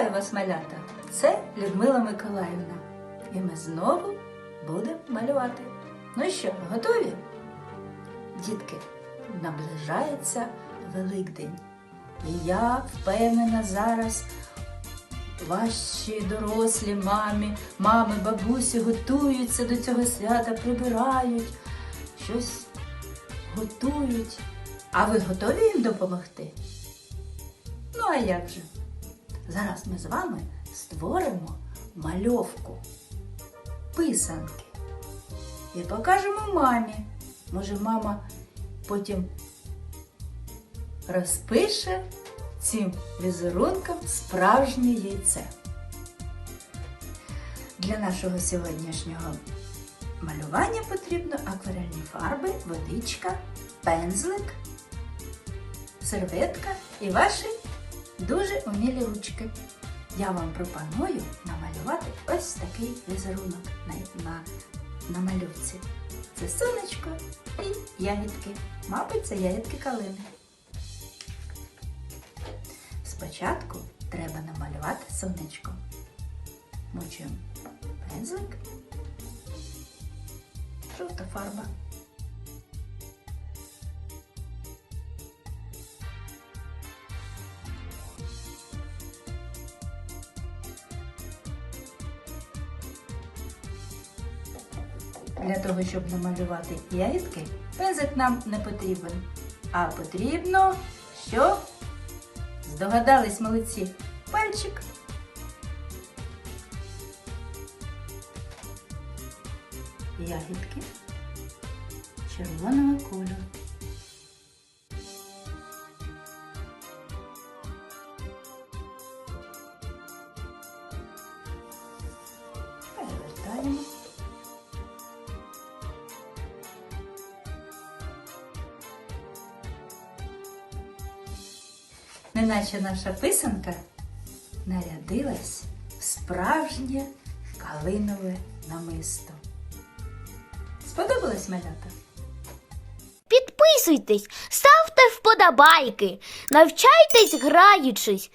Вітаю вас, малята! Це Людмила Миколаївна. І ми знову будемо малювати. Ну що, готові? Дітки, наближається Великдень. І я впевнена зараз ваші дорослі мамі, мами, бабусі готуються до цього свята, прибирають, щось готують. А ви готові їм допомогти? Ну, а як же? Зараз ми з вами створимо мальовку, писанки. І покажемо мамі. Може, мама потім розпише цим візерунком справжнє яйце. Для нашого сьогоднішнього малювання потрібно акварельні фарби, водичка, пензлик, серветка і ваші дуже умілі ручки. Я вам пропоную намалювати ось такий візерунок на, на, на малюнці. Це сонечко і ягідки. Мабуть, це ягідки калини. Спочатку треба намалювати сонечко. Мочуємо пензлик, жовта фарба. Для того, щоб намалювати ягідки, пензик нам не потрібен. А потрібно, що? Здогадались молодці. Пальчик. Ягідки червоного кольору. Неначе наша писанка нарядилась в справжнє калинове намисто. Сподобалось малята? Підписуйтесь, ставте вподобайки, навчайтесь граючись